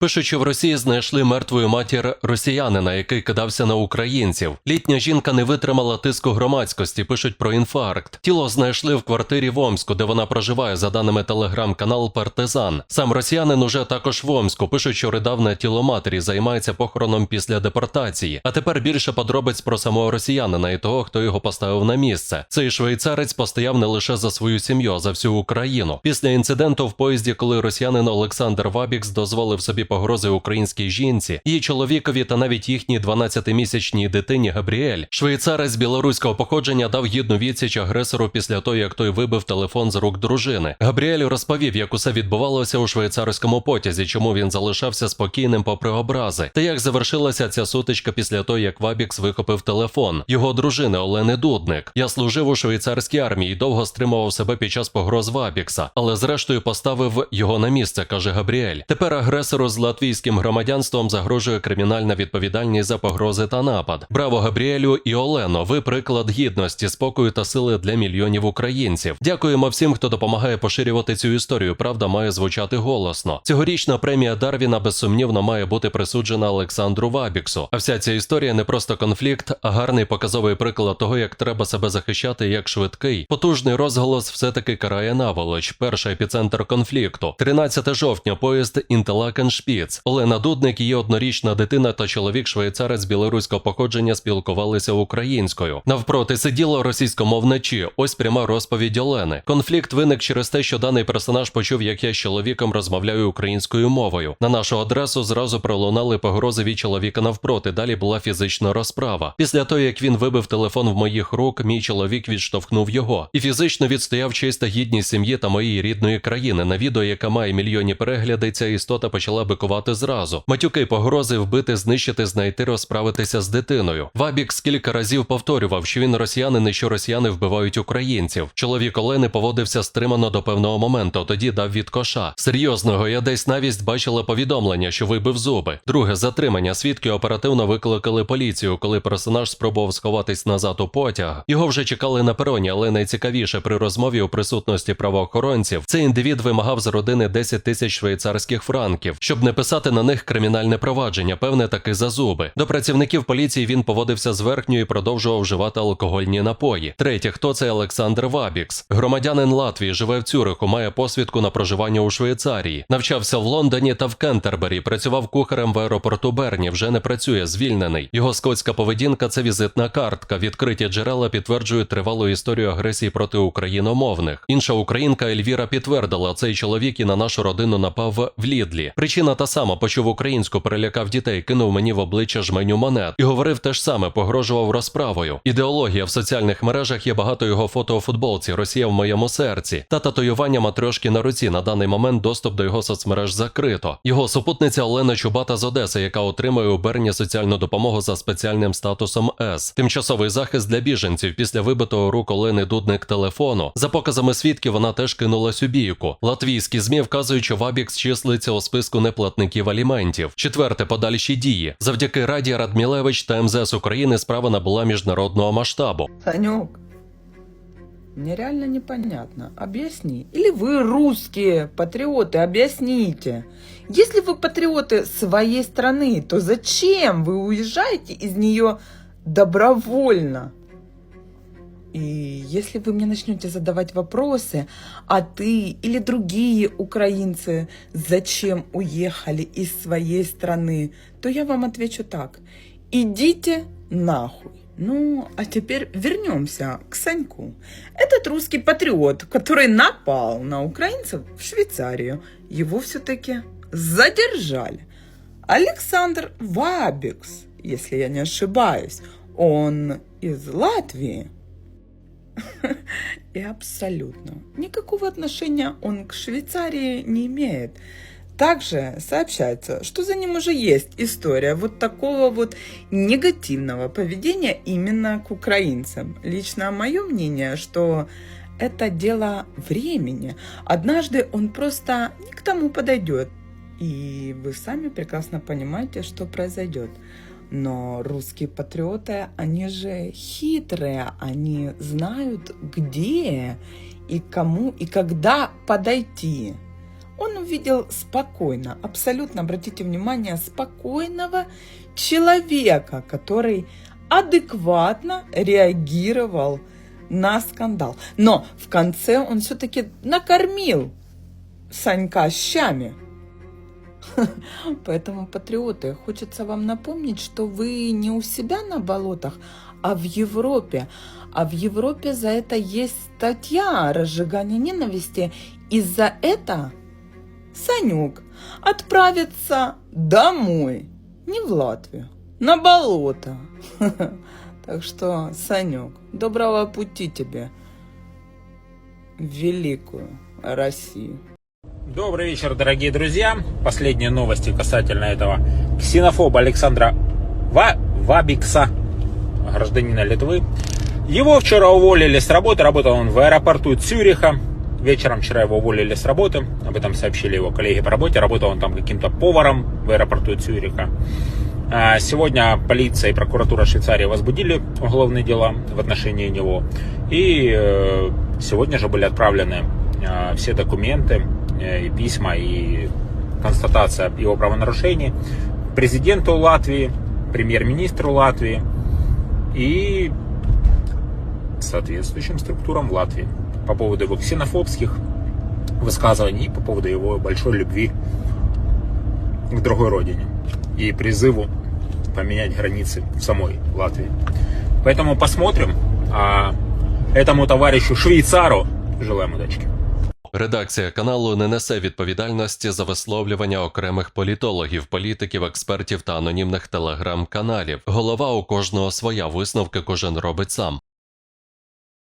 Пишуть, що в Росії знайшли мертвою матір росіянина, який кидався на українців. Літня жінка не витримала тиску громадськості. Пишуть про інфаркт. Тіло знайшли в квартирі в Омську, де вона проживає, за даними телеграм-канал Партизан. Сам росіянин уже також в Омську. Пишуть, що ридавне тіло матері займається похороном після депортації. А тепер більше подробиць про самого росіянина і того, хто його поставив на місце. Цей швейцарець постояв не лише за свою сім'ю, а за всю Україну. Після інциденту в поїзді, коли росіянин Олександр Вабікс дозволив собі погрози українській жінці, її чоловікові та навіть їхній 12-місячній дитині Габріель, швейцарець білоруського походження дав гідну відсіч агресору після того, як той вибив телефон з рук дружини. Габріель розповів, як усе відбувалося у швейцарському потязі, чому він залишався спокійним попри образи, та як завершилася ця сутичка після того, як Вабікс вихопив телефон його дружини Олени Дудник. Я служив у швейцарській армії і довго стримував себе під час погроз Вабікса, але зрештою поставив його на місце, каже Габріель. Тепер агресору з латвійським громадянством загрожує кримінальна відповідальність за погрози та напад. Браво Габріелю і Олено. Ви приклад гідності, спокою та сили для мільйонів українців. Дякуємо всім, хто допомагає поширювати цю історію. Правда має звучати голосно. Цьогорічна премія Дарвіна безсумнівно має бути присуджена Олександру Вабіксу. А вся ця історія не просто конфлікт, а гарний показовий приклад того, як треба себе захищати, як швидкий. Потужний розголос все-таки карає наволоч. Перший епіцентр конфлікту. 13 жовтня. Поїзд Інтелакен Шпіц. Олена Дудник, її однорічна дитина та чоловік швейцарець білоруського походження спілкувалися українською. Навпроти сиділо російськомовне «чи». Ось пряма розповідь Олени. Конфлікт виник через те, що даний персонаж почув, як я з чоловіком розмовляю українською мовою. На нашу адресу зразу пролунали погрози від чоловіка навпроти. Далі була фізична розправа. Після того, як він вибив телефон в моїх рук, мій чоловік відштовхнув його і фізично відстояв честь та гідність сім'ї та моєї рідної країни. На відео, яка має мільйонні перегляди, ця істота почала бикувати зразу. Матюки, погрози, вбити, знищити, знайти, розправитися з дитиною. Вабікс кілька разів повторював, що він росіянин і що росіяни вбивають українців. Чоловік Олени поводився стримано до певного моменту. Тоді дав від коша. Серйозного я десь навіть бачила повідомлення, що вибив зуби. Друге затримання. Свідки оперативно викликали поліцію, коли персонаж спробував сховатись назад у потяг. Його вже чекали на пероні, але найцікавіше при розмові у присутності правоохоронців цей індивід вимагав з родини 10 тисяч швейцарських франків, щоб не писати на них кримінальне провадження, певне таки за зуби. До працівників поліції він поводився зверхньо і продовжував вживати алкогольні напої. Третє, хто це Олександр Вабікс, громадянин Латвії, живе в Цюриху, має посвідку на проживання у Швейцарії, навчався в Лондоні та в Кентербері, працював кухарем в аеропорту Берні, вже не працює, звільнений. Його скотська поведінка це візитна картка. Відкриті джерела підтверджують тривалу історію агресії проти україномовних. Інша українка Ельвіра підтвердила, цей чоловік і на нашу родину напав в Лідлі. Причина та сама почув українську, перелякав дітей, кинув мені в обличчя жменю монет і говорив те ж саме, погрожував розправою. Ідеологія в соціальних мережах є багато його фото у футболці. Росія в моєму серці та татуювання матрешки на руці. На даний момент доступ до його соцмереж закрито. Його супутниця Олена Чубата з Одеси, яка отримує у Берні соціальну допомогу за спеціальним статусом С. Тимчасовий захист для біженців після вибитого рук Олени Дудник телефону. За показами свідків, вона теж кинулась у бійку. Латвійські змі вказують, що Вабікс числиться у списку неплатників аліментів. Четверте подальші дії. Завдяки Раді Радмілевич та МЗС України справа набула міжнародного масштабу. Санек, мне реально непонятно. Объясни. Или вы русские патриоты, объясните. Если вы патриоты своей страны, то зачем вы уезжаете из нее добровольно? И если вы мне начнете задавать вопросы, а ты или другие украинцы зачем уехали из своей страны, то я вам отвечу так. Идите нахуй. Ну, а теперь вернемся к Саньку. Этот русский патриот, который напал на украинцев в Швейцарию, его все-таки задержали. Александр Вабикс, если я не ошибаюсь, он из Латвии. И абсолютно никакого отношения он к Швейцарии не имеет. Также сообщается, что за ним уже есть история вот такого вот негативного поведения именно к украинцам. Лично мое мнение, что это дело времени. Однажды он просто не к тому подойдет. И вы сами прекрасно понимаете, что произойдет. Но русские патриоты, они же хитрые, они знают, где и кому и когда подойти. он увидел спокойно, абсолютно, обратите внимание, спокойного человека, который адекватно реагировал на скандал. Но в конце он все-таки накормил Санька щами. Поэтому, патриоты, хочется вам напомнить, что вы не у себя на болотах, а в Европе. А в Европе за это есть статья о разжигании ненависти. И за это Санек отправится домой, не в Латвию, на болото. Так что, Санек, доброго пути тебе великую Россию. Добрый вечер, дорогие друзья. Последние новости касательно этого ксенофоба Александра Ва- Вабикса, гражданина Литвы. Его вчера уволили с работы. Работал он в аэропорту Цюриха. Вечером вчера его уволили с работы. Об этом сообщили его коллеги по работе. Работал он там каким-то поваром в аэропорту Цюриха. А Сегодня полиция и прокуратура Швейцарии возбудили уголовные дела в отношении него. И э, сегодня же были отправлены э, все документы, и письма, и констатация его правонарушений президенту Латвии, премьер-министру Латвии и соответствующим структурам Латвии по поводу его ксенофобских высказываний и по поводу его большой любви к другой родине и призыву поменять границы в самой Латвии. Поэтому посмотрим. А этому товарищу швейцару желаем удачки. Редакція каналу не несе відповідальності за висловлювання окремих політологів, політиків, експертів та анонімних телеграм-каналів. Голова у кожного своя висновки кожен робить сам.